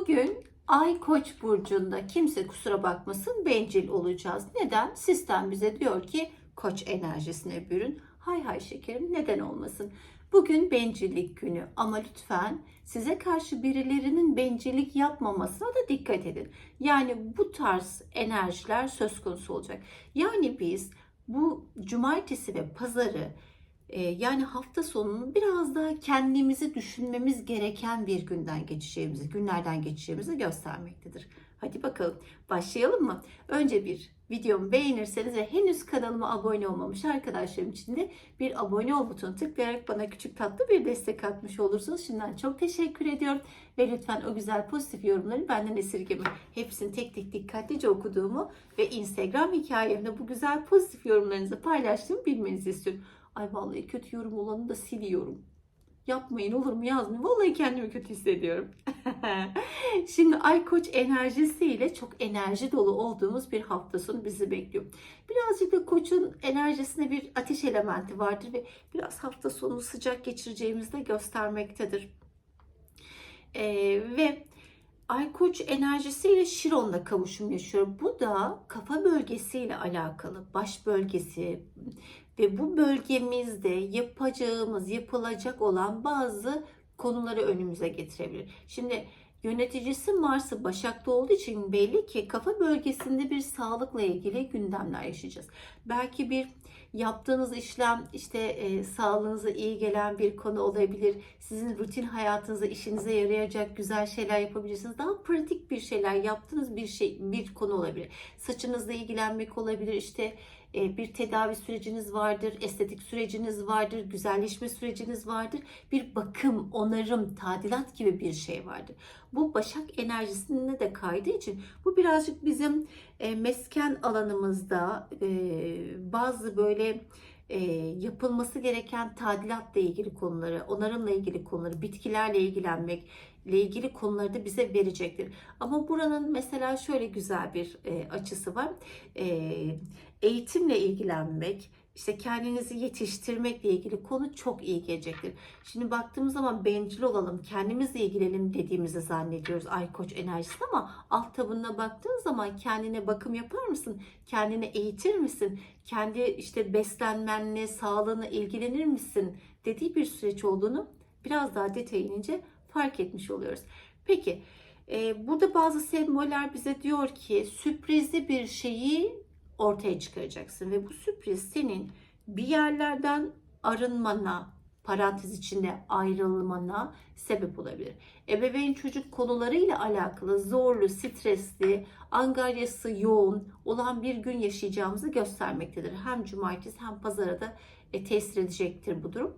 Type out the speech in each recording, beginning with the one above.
Bugün Ay Koç burcunda kimse kusura bakmasın bencil olacağız. Neden? Sistem bize diyor ki Koç enerjisine bürün. Hay hay şekerim neden olmasın? Bugün bencillik günü ama lütfen size karşı birilerinin bencillik yapmamasına da dikkat edin. Yani bu tarz enerjiler söz konusu olacak. Yani biz bu cumartesi ve pazarı yani hafta sonunu biraz daha kendimizi düşünmemiz gereken bir günden geçeceğimizi, günlerden geçeceğimizi göstermektedir. Hadi bakalım başlayalım mı? Önce bir videomu beğenirseniz ve henüz kanalıma abone olmamış arkadaşlarım için de bir abone ol butonu tıklayarak bana küçük tatlı bir destek atmış olursunuz. Şimdiden çok teşekkür ediyorum ve lütfen o güzel pozitif yorumları benden esirgemeyin. Hepsini tek tek dikkatlice okuduğumu ve Instagram hikayemde bu güzel pozitif yorumlarınızı paylaştığımı bilmenizi istiyorum. Ay vallahi kötü yorum olanı da siliyorum. Yapmayın olur mu yazmayın. Vallahi kendimi kötü hissediyorum. Şimdi Ay Koç enerjisiyle çok enerji dolu olduğumuz bir hafta sonu bizi bekliyor. Birazcık da Koç'un enerjisinde bir ateş elementi vardır ve biraz hafta sonu sıcak geçireceğimizi de göstermektedir. Ee, ve Ay Koç enerjisiyle Şiron'la kavuşum yaşıyor. Bu da kafa bölgesiyle alakalı. Baş bölgesi ve bu bölgemizde yapacağımız, yapılacak olan bazı konuları önümüze getirebilir. Şimdi yöneticisi Mars'ı Başak'ta olduğu için belli ki kafa bölgesinde bir sağlıkla ilgili gündemler yaşayacağız. Belki bir yaptığınız işlem işte e, sağlığınıza iyi gelen bir konu olabilir. Sizin rutin hayatınızda işinize yarayacak güzel şeyler yapabilirsiniz. Daha pratik bir şeyler yaptığınız bir şey bir konu olabilir. Saçınızla ilgilenmek olabilir. İşte e, bir tedavi süreciniz vardır, estetik süreciniz vardır, güzelleşme süreciniz vardır. Bir bakım, onarım, tadilat gibi bir şey vardır. Bu Başak enerjisine de kaydığı için bu birazcık bizim e, mesken alanımızda e, bazı böyle e, yapılması gereken tadilatla ilgili konuları, onarımla ilgili konuları, bitkilerle ilgilenmek ile ilgili konuları da bize verecektir. Ama buranın mesela şöyle güzel bir açısı var. Eğitimle ilgilenmek, işte kendinizi yetiştirmekle ilgili konu çok iyi gelecektir. Şimdi baktığımız zaman bencil olalım, kendimizle ilgilenelim dediğimizi zannediyoruz ay koç enerjisi ama alt tabanına baktığın zaman kendine bakım yapar mısın? Kendini eğitir misin? Kendi işte beslenmenle, sağlığına ilgilenir misin? dediği bir süreç olduğunu biraz daha detaya inince fark etmiş oluyoruz. Peki burada bazı semboller bize diyor ki sürprizli bir şeyi ortaya çıkaracaksın ve bu sürpriz senin bir yerlerden arınmana, parantez içinde ayrılmana sebep olabilir. Ebeveyn çocuk konularıyla alakalı zorlu, stresli, angaryası yoğun olan bir gün yaşayacağımızı göstermektedir. Hem cumartesi hem pazara da e, tesir edecektir bu durum.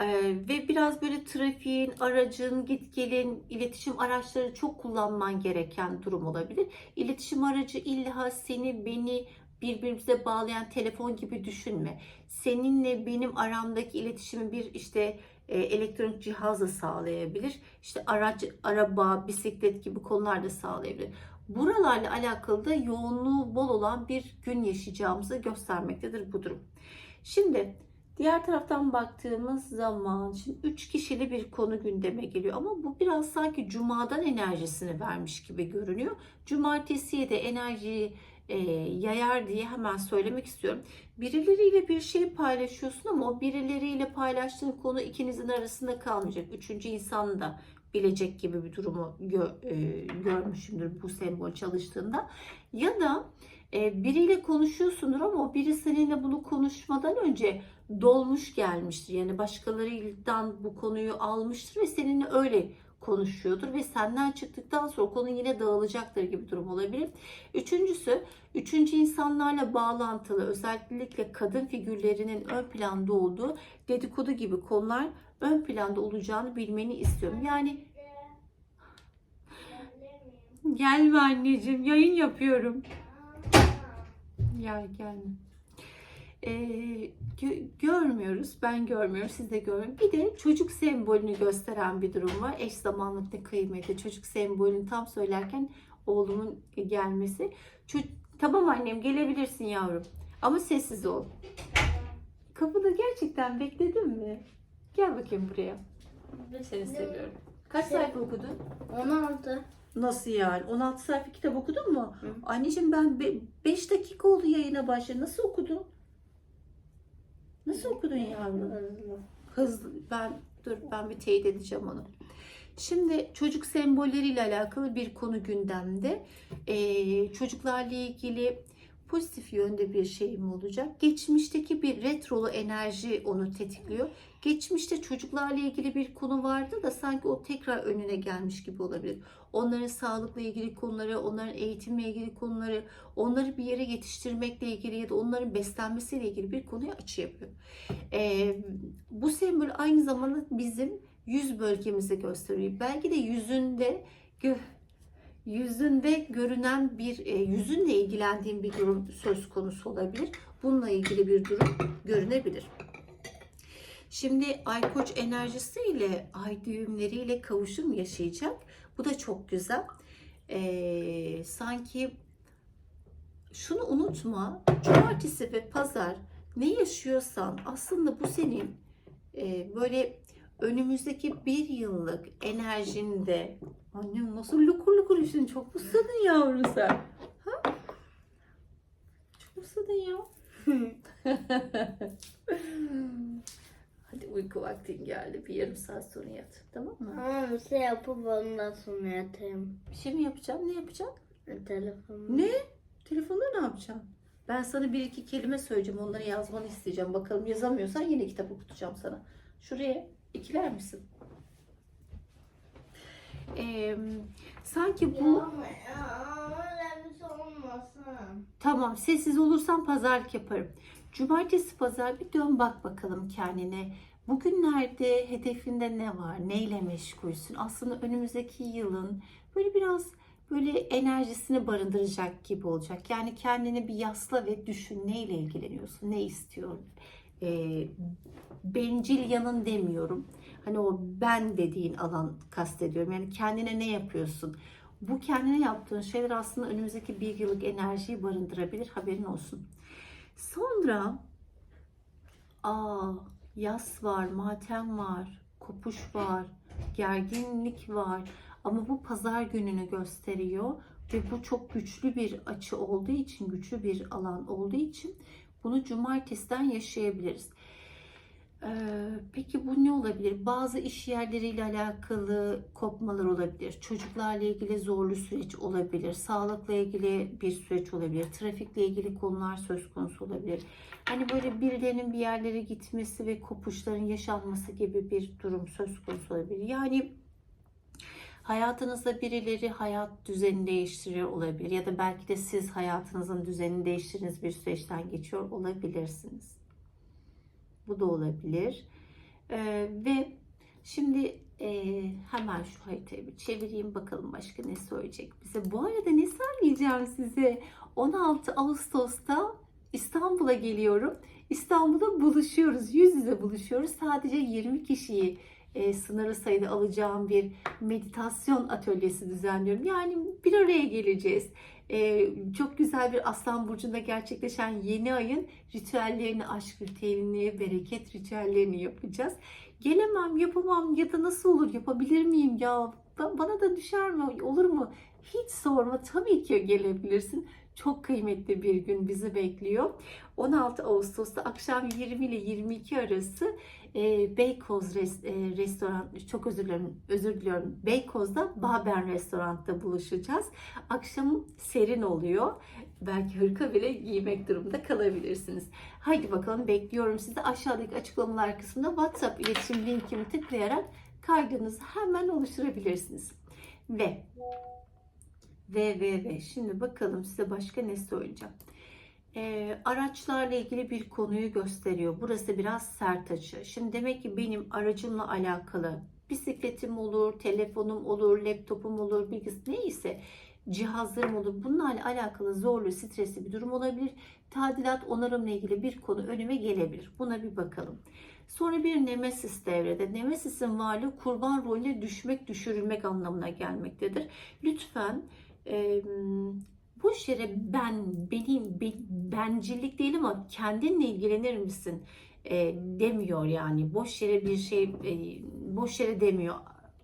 Ee, ve biraz böyle trafiğin, aracın, git gelin, iletişim araçları çok kullanman gereken durum olabilir. İletişim aracı illa seni, beni birbirimize bağlayan telefon gibi düşünme. Seninle benim aramdaki iletişimi bir işte e, elektronik cihazla sağlayabilir. İşte araç, araba, bisiklet gibi konular da sağlayabilir. Buralarla alakalı da yoğunluğu bol olan bir gün yaşayacağımızı göstermektedir bu durum. Şimdi Diğer taraftan baktığımız zaman şimdi 3 kişili bir konu gündeme geliyor ama bu biraz sanki cumadan enerjisini vermiş gibi görünüyor. Cumartesiye de enerjiyi e, yayar diye hemen söylemek istiyorum. Birileriyle bir şey paylaşıyorsun ama o birileriyle paylaştığın konu ikinizin arasında kalmayacak. Üçüncü insan da bilecek gibi bir durumu gö, e, görmüşümdür bu sembol çalıştığında. Ya da biriyle konuşuyorsundur ama o biri seninle bunu konuşmadan önce dolmuş gelmiştir. Yani başkalarından bu konuyu almıştır ve seninle öyle konuşuyordur ve senden çıktıktan sonra konu yine dağılacaktır gibi durum olabilir. Üçüncüsü, üçüncü insanlarla bağlantılı özellikle kadın figürlerinin ön planda olduğu dedikodu gibi konular ön planda olacağını bilmeni istiyorum. Yani gelme anneciğim yayın yapıyorum. Gel gelme. Ee, gö- görmüyoruz. Ben görmüyorum. Siz de görmüyorum. Bir de çocuk sembolünü gösteren bir durum var. Eş zamanlıkta kıymeti. Çocuk sembolünü tam söylerken oğlumun gelmesi. Ço- tamam annem gelebilirsin yavrum. Ama sessiz ol. Kapıda gerçekten bekledin mi? Gel bakayım buraya. Seni seviyorum. Kaç Şey- sayfa okudun? 16. Nasıl yani? 16 sayfa kitap okudun mu? Hı. Anneciğim ben 5 dakika oldu yayına başladı. Nasıl okudun? Nasıl okudun yavrum? Hızlı. Hızlı. Ben dur ben bir teyit edeceğim onu. Şimdi çocuk sembolleriyle alakalı bir konu gündemde. Ee, çocuklarla ilgili pozitif yönde bir şey mi olacak? Geçmişteki bir retrolu enerji onu tetikliyor. Geçmişte çocuklarla ilgili bir konu vardı da sanki o tekrar önüne gelmiş gibi olabilir. Onların sağlıkla ilgili konuları, onların eğitimle ilgili konuları, onları bir yere yetiştirmekle ilgili ya da onların beslenmesiyle ilgili bir konuyu açı yapıyor. Ee, bu sembol aynı zamanda bizim yüz bölgemizi gösteriyor. Belki de yüzünde yüzünde görünen bir e, yüzünle ilgilendiğin bir durum söz konusu olabilir. Bununla ilgili bir durum görünebilir. Şimdi ay koç enerjisiyle ay düğümleriyle kavuşum yaşayacak. Bu da çok güzel. Ee, sanki şunu unutma. Cumartesi ve pazar ne yaşıyorsan aslında bu senin e, böyle önümüzdeki bir yıllık enerjinde annem nasıl lukur lukur işin çok mu susadın yavrum sen? Ha? Çok mu susadın ya? Hadi uyku vaktin geldi. Bir yarım saat sonra yat. Tamam mı? Tamam bir şey yapıp ondan sonra yatayım. Bir şey mi yapacağım? Ne yapacağım? Telefonu. Ne? Telefonda ne yapacağım? Ben sana bir iki kelime söyleyeceğim. Onları yazmanı isteyeceğim. Bakalım yazamıyorsan yine kitap okutacağım sana. Şuraya ikiler misin? Ee, sanki bu... Tamam sessiz olursan pazarlık yaparım. Cumartesi pazar bir dön bak bakalım kendine. Bugünlerde hedefinde ne var? Neyle meşgulsün? Aslında önümüzdeki yılın böyle biraz böyle enerjisini barındıracak gibi olacak. Yani kendini bir yasla ve düşün neyle ilgileniyorsun? Ne istiyorsun? Ee, bencil yanın demiyorum. Hani o ben dediğin alan kastediyorum. Yani kendine ne yapıyorsun? Bu kendine yaptığın şeyler aslında önümüzdeki bir yıllık enerjiyi barındırabilir. Haberin olsun. Sonra aa yas var, matem var, kopuş var, gerginlik var. Ama bu pazar gününü gösteriyor ve bu çok güçlü bir açı olduğu için, güçlü bir alan olduğu için bunu cumartesiden yaşayabiliriz. Ee, peki bu ne olabilir? Bazı iş yerleriyle alakalı kopmalar olabilir. Çocuklarla ilgili zorlu süreç olabilir. Sağlıkla ilgili bir süreç olabilir. Trafikle ilgili konular söz konusu olabilir. Hani böyle birilerinin bir yerlere gitmesi ve kopuşların yaşanması gibi bir durum söz konusu olabilir. Yani hayatınızda birileri hayat düzenini değiştiriyor olabilir. Ya da belki de siz hayatınızın düzenini değiştirdiğiniz bir süreçten geçiyor olabilirsiniz. Bu da olabilir. Ee, ve şimdi e, hemen şu haritayı bir çevireyim bakalım başka ne söyleyecek bize. Bu arada ne söyleyeceğim size? 16 Ağustos'ta İstanbul'a geliyorum. İstanbul'da buluşuyoruz. Yüz yüze buluşuyoruz. Sadece 20 kişiyi e, sınırlı sayıda alacağım bir meditasyon atölyesi düzenliyorum. Yani bir araya geleceğiz. E, çok güzel bir Aslan Burcu'nda gerçekleşen yeni ayın ritüellerini, aşk ritüelini, bereket ritüellerini yapacağız. Gelemem, yapamam ya da nasıl olur, yapabilir miyim ya? Ba- Bana da düşer mi, olur mu? Hiç sorma, tabii ki gelebilirsin. Çok kıymetli bir gün bizi bekliyor. 16 Ağustos'ta akşam 20 ile 22 arası e, Beykoz res, e, restoran çok özür dilerim özür diliyorum Beykoz'da Baben restoranda buluşacağız. Akşam serin oluyor. Belki hırka bile giymek durumunda kalabilirsiniz. Haydi bakalım bekliyorum sizi. Aşağıdaki açıklamalar kısmında WhatsApp iletişim linkimi tıklayarak kaydınızı hemen oluşturabilirsiniz. Ve ve ve ve şimdi bakalım size başka ne söyleyeceğim. Ee, araçlarla ilgili bir konuyu gösteriyor. Burası biraz sert açı. Şimdi demek ki benim aracımla alakalı bisikletim olur, telefonum olur, laptopum olur, bilgisi neyse cihazlarım olur. Bunlarla alakalı zorlu, stresli bir durum olabilir. Tadilat, onarımla ilgili bir konu önüme gelebilir. Buna bir bakalım. Sonra bir nemesis devrede. Nemesis'in varlığı kurban rolüne düşmek, düşürülmek anlamına gelmektedir. Lütfen e, boş yere ben, benim, ben, bencillik değil ama kendinle ilgilenir misin e, demiyor yani. Boş yere bir şey, e, boş yere demiyor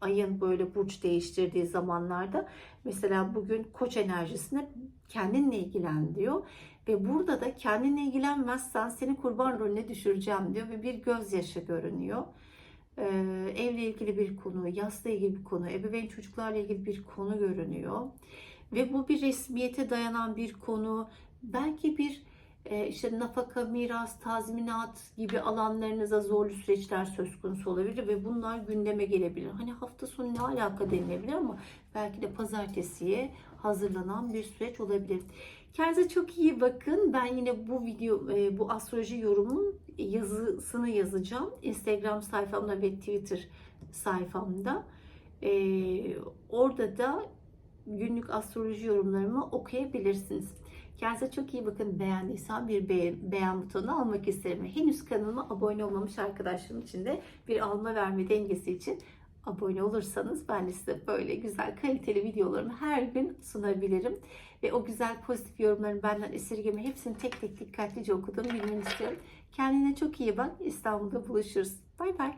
ayın böyle burç değiştirdiği zamanlarda mesela bugün koç enerjisine kendinle ilgilen diyor. Ve burada da kendinle ilgilenmezsen seni kurban rolüne düşüreceğim diyor ve bir gözyaşı görünüyor. Ee, evle ilgili bir konu, yasla ilgili bir konu, ebeveyn çocuklarla ilgili bir konu görünüyor. Ve bu bir resmiyete dayanan bir konu. Belki bir e, işte nafaka, miras, tazminat gibi alanlarınıza zorlu süreçler söz konusu olabilir ve bunlar gündeme gelebilir. Hani hafta sonu ne alaka denilebilir ama belki de pazartesiye hazırlanan bir süreç olabilir. Kendinize çok iyi bakın. Ben yine bu video, e, bu astroloji yorumun yazısını yazacağım. Instagram sayfamda ve Twitter sayfamda. E, orada da günlük astroloji yorumlarımı okuyabilirsiniz. Kendinize çok iyi bakın. Beğendiysen bir beğen, beğen butonu almak isterim. Henüz kanalıma abone olmamış arkadaşlarım için de bir alma verme dengesi için abone olursanız ben de size böyle güzel kaliteli videolarımı her gün sunabilirim. Ve o güzel pozitif yorumların benden esirgeme hepsini tek tek dikkatlice okudum bilmeni istiyorum. Kendine çok iyi bak. İstanbul'da buluşuruz. Bay bay.